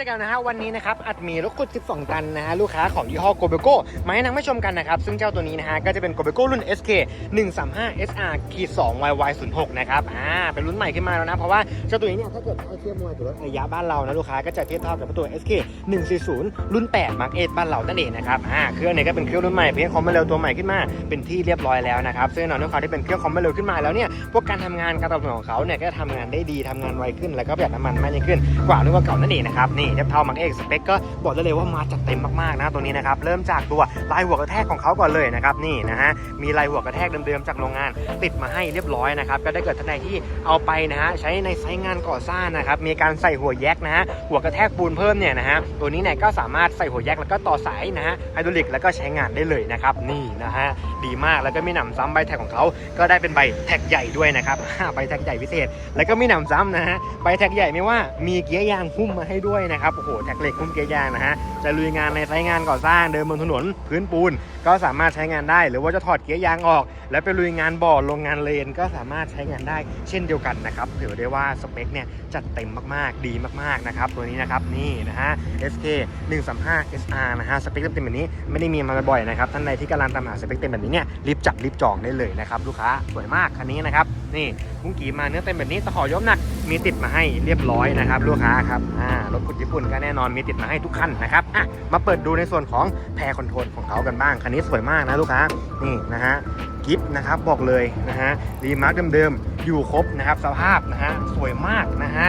จอกันนะฮะวันนี้นะครับอัดมีรถขุด12 ตันนะฮะลูกค้าของยี่ห้อโกเบโก้มาให้นักไม่ชมกันนะครับ ซึ่งเจ้าตัวนี้นะฮะก็จะเป็นโกเบโก้รุ่น SK 135 SR ขีด2 YY 0 6นะครับอ่าเป็นรุ่นใหม่ขึ้นมาแล้วนะ เพราะว่าเจ้าตัวนี้เนี่ยถ้าเกิดให้เทียบมวยกับรถระยะบ้านเรานะลูกค้าก็จะเทียบเท่ากับตัว SK 140 รุ่น 8 Mark 8บ้านเรานั่นเองนะครับอ่าเครื่องเนี้ก็เป็นเครื่องรุ่นใหม่เพียงคอมมาเร็วตัวใหม่ขึ้นมาเป็นที่เรียบร้อยแล้วนะครับซึ่งแน่อนด้วยความที่เป็นเครื่องคอมมาเร็วขึ้นมาแล้วเนี่ยพวกการทำงานการตอบสนองของเขาเนี่ยก็จะทำงานได้ดีทำงานไวขึ้นแล้วก็ประหยัดน้ำมันมากยิ่งขึ้นกว่ารุ่นเก่านั่นเองนะครับนี่เทียบเท่ามักเอกสเปคก็บอกได้เลยว่ามาจัดเต็มมากๆนะตัวนี้นะครับเริ่มจากตัวลายหัวกระแทกของเขาก่อนเลยนะครับนี่นะฮะมีลายหัวกระแทกเดิมๆจากโรงงาน ติดมาให้เรียบร้อยนะครับก็ได้เกิดท่านใดที่เอาไปนะฮะใช้ในไซต์งานก่อสร้างนะครับมีการใส่หัวแยกนะฮะหัวกระแทกปูนเพิ่มเนี่ยนะฮะตัวนี้เนี่ยก็สามารถใส่หัวแยกแล้วก็ต่อสายนะฮะไฮดรอลิกแล้วก็ใช้งานได้เลยนะครับนี่นะฮะดีมากแล้วก็มีหนำซ้ำใบแท็กของเขาก็ได้เป็นใบแท็กใหญ่ด้วยนะครับใบแท็กใหญ่พิเศษ แล้วก็มีหนำซ้ำนะฮะใบแท็กใหญ่ไม่ว่ามีเกียร์ยางหุ้มมาให้ด้วยนะครับ โอ้โหแท็กเหล็กคุ้มเกียร์ยางนะฮะ จะลุยงานในไซต์งานก่อสร้างเดินบนถนนพื้นปูน ก็สามารถใช้งานได้ หรือว่าจะถอดเกียร์ยางออก แล้วไปลุยงานบ่อลงงานเลนก็สามารถใช้งานได้เช่นเดียวกันนะครับถือได้ว่าสเปคเนี่ยจัดเต็มมากๆดีมากๆนะครับตัวนี้นะครับนี่นะฮะ SK 135 SR นะฮะสเปคเต็มแบบนี้ไม่ได้มีมาบ่อยนะครับท่านใดที่กำลังตามหาสเปคเต็มแบบนี้เนี่ยรีบจับรีบจองได้เลยนะครับลูกค้าสวยมากคันนี้นะครับนี่กุ้งกีมาเนื้อเต็มแบบนี้ตะขอยกหนักมีติดมาให้เรียบร้อยนะครับลูกค้าครับอ่ารถขุดญี่ปุ่นก็แน่นอนมีติดมาให้ทุกคันนะครับอะมาเปิดดูในส่วนของแพรคอนโทรลของเขากันบ้างคันนี้สวยมากนะลูกค้านี่นะฮะ กิฟต์นะครับบอกเลยนะฮะรีมาร์กเดิมๆ อยู่ครบนะครับสภาพนะฮะสวยมากนะฮะ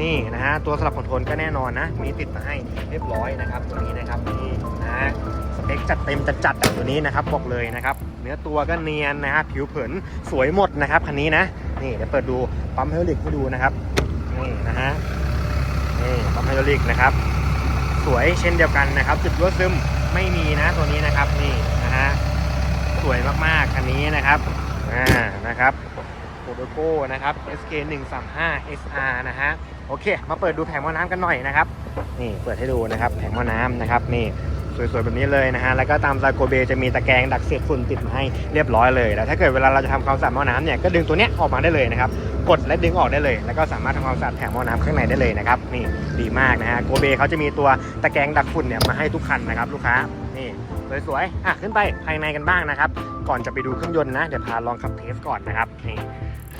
นี่นะฮะตัวสลับคอนโทรลก็แน่นอนนะ มีติดมาให้เรียบร้อยนะครับตัวนี้นะครับนี่นะฮะสเปคจัดเต็มจัดจัดๆตัวนี้นะครับบอกเลยนะครับเนื้อตัวก็เนียนนะฮะผิวเผินสวยหมดนะครับคันนี้นะนี่เดี๋ยวเปิดดูปั๊มไฮดรอลิกให้ดูนะครับนี่นะฮะนี่ปั๊มไฮดรอลิกนะครับสวยเช่นเดียวกันนะครับจุดรั่วซึมไม่มีนะตัวนี้นะครับนี่นะฮะ วยมากๆ คันนี้นะครับอ่านะครับโคโดโก้นะครับ SK 135 SR นะฮะโอเค มาเปิดดูแผงหม้อน้ำกันหน่อยนะครับ นี่เปิดให้ดูนะครับ แผงหม้อน้ำนะครับนี่สวยๆแบบนี้เลยนะฮะ แล้วก็ตามซาโกเบจะมีตะแกรงดักเศษฝุ่นติดมาให้เรียบร้อยเลย แล้วถ้าเกิดเวลาเราจะทำความสะอาดหม้อน้ำเนี่ย ก็ดึงตัวเนี้ยออกมาได้เลยนะครับ กดและดึงออกได้เลย แล้วก็สามารถทำความสะอาดแผงหม้อน้ำข้างในได้เลยนะครับนี่ดีมากนะฮะโกเบเขาจะมีตัวตะแกรงดักฝุ่นเนี่ยมาให้ทุกคันนะครับลูกค้านี่สวยๆอะขึ้นไปภายในกันบ้างนะครับ ก่อนจะไปดูเครื่องยนต์นะเดี๋ยวพาลองขับเทสก่อนนะครับนี่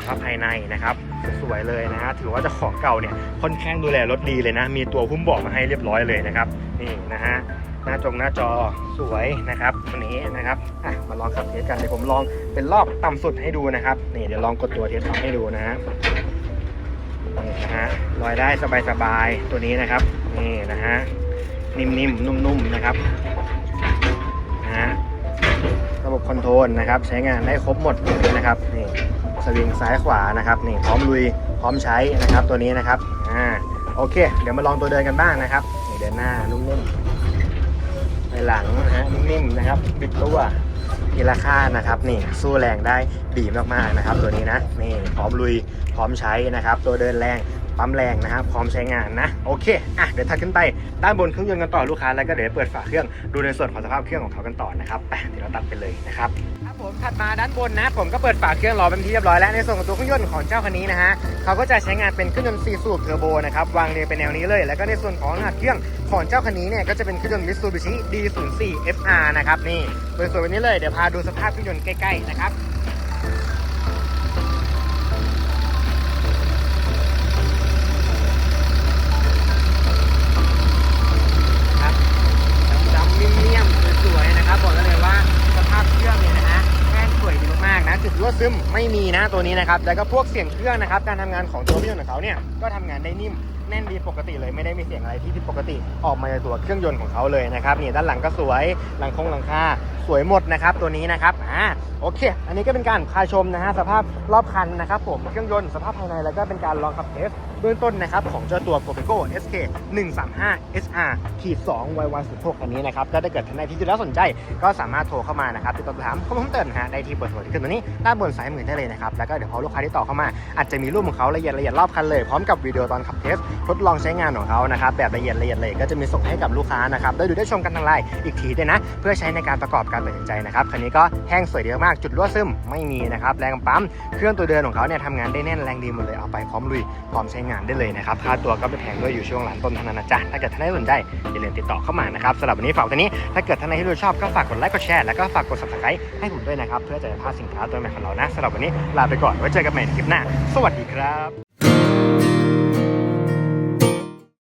ครับภายในนะครับสวยๆเลยนะฮะถือว่าเจ้าของเก่าเนี่ยค่อนข้างดูแลรถดีเลยนะ มีตัวหุ้มเบาะมาให้เรียบร้อยเลยนะครับนี่นะฮะ น้าจงหน้าจอสวยนะครับวันนี้นะครับอะมาลองขับเทสกันเดี๋ยวผมลองเป็นรอบต่ำสุดให้ดูนะครับนี่เดี๋ยวลองกดตัวเทสทำให้ดูนะฮะนี่นะฮะลอยได้สบายๆตัวนี้นะครับนี่นะฮะนิ่มๆนุ่มๆนะครับนะฮะระบบคอนโทรลนะครับใช้งานได้ครบหมดเลยนะครับนี่สวิงซ้ายขวานะครับนี่พร้อมลุยพร้อมใช้นะครับตัวนี้นะครับอ่าโอเค เดี๋ยวมาลองตัวเดินกันบ้างนะครับเดินหน้านุ่มๆ หลังนะฮะนิ่มๆนะครับบิดตัวมีราคานะครับนี่สู้แรงได้ดีมากๆนะครับ ตัวนี้นะนี่พร้อมลุยพร้อมใช้นะครับ ตัวเดินแรงปั๊มแรงนะครับพร้อมใช้งานนะโอเคอะเดี๋ยวถัดขึ้นไปด้านบนเครื่องยนต์กันต่อลูกค้าแล้วก็เดี๋ยวเปิดฝาเครื่องดูในส่วนของสภาพเครื่องของเขากันต่อนะครับไปเดี๋ยวเราตัดไปเลยนะครับ ผมถัดมาด้านบนนะ ผมก็เปิดฝาเครื่องรอเป็นที่เรียบร้อยแล้วในส่วนของตัวเครื่องยนต์ของเจ้าคันนี้นะฮะเขาก็จะใช้งานเป็นเครื่องยนต์4สูบเทอร์โบนะครับวางเรียงเป็นแนวนี้เลย แล้วก็ในส่วนของรหัสเครื่องของเจ้าคันนี้เนี่ยก็จะเป็นเครื่องยนต์ Mitsubishi D04 FR นะครับนี่สวยๆแบบนี้เลยเดี๋ยวพาดูสภาพเครื่องยนต์ใกล้ๆนะครับดำๆเมี่ยมๆสวยๆนะครับบอกได้เลยว่าสภาพเครื่องเนี่ยนะฮะแม่งสวยดีมากๆนะจุดรั่ว ซึมไม่มีนะตัวนี้นะครับ แล้วก็พวกเสียงเครื่องนะครับ การทำงานของตัวเครื่องยนต์ของเขาเนี่ย ก็ทำงานได้นิ่มแน่นดีปกติเลยไม่ได้มีเสียงอะไรที่ผิดปกติออกมาจากตัวเครื่องยนต์ของเขาเลยนะครับนี่ด้านหลังก็สวยหลังคงหลังคาสวยหมดนะครับตัวนี้นะครับอ่าโอเค อันนี้ก็เป็นการพาชมนะฮะสภาพรอบคันนะครับผมเครื่องยนต์สภาพภายในแล้วก็เป็นการลองขับเทสเบื้องต้นนะครับของเจ้าตัว p o p e c o SK 135 SR ขีด2 YY 1 6อันนี้นะครับก็ถ้าเกิดท่านใดที่ดูแล้วสนใจ ก็สามารถโทรเข้ามานะครับติดต่อถามข้อมูลเพิ่มเติมนะฮะได้ที่เบอร์โทรที่ขึ้นตรงนี้ด้านบนซ้ายมือได้เลยนะครับแล้วก็เดี๋ยวพอลูกค้าที่ต่อเข้ามา อาจจะมีรูปของเขาละเอียดละเอียดรอบคันเลยพร้อมกับวิดีโอตอนขับเทสทดลองใช้งานของเขานะครับแบบละเอียดละเอียดเลยก็จะมีส่งให้กับลูกค้านะครับได้ดูได้ชมกันทางไลน์อีกทีด้วยนะ เพื่อใช้ในการประกอบการตัดสินใจนะครับคันนี้ก็แห้งสวยเดีมากจุดรั่วซึมไม่มีนะครับแรงปั๊มเครื่องตัวเดินของเขาเนี่ยทำงานได้แน่นแรงดีหมดเลยเอาไปพร้อมลุยพร้อมใช้งานได้เลยนะครับ ค่าตัวก็ไม่แพงด้วยอยู่ช่วงหลังต้นเท่านั้นนะจ๊ะ ถ้าเกิดท่านใดสนใจอย่าลืมติดต่อเข้ามานะครับสำหรับวันนี้ฝากไว้เท่านี้ ถ้าเกิดท่านใดที่ดูชอบก็ฝากกดไลค์ กดแชร์ แล้วก็ฝากกด subscribe ให้ผมด้วยนะครับ เพื่อจะไม่พลาดสินค้าตัวใหม่ของเรานะสำหรับวันนี้ลาไปก่อน ไว้เจอกันใหม่ในคลิปหน้า สวัสดีครับ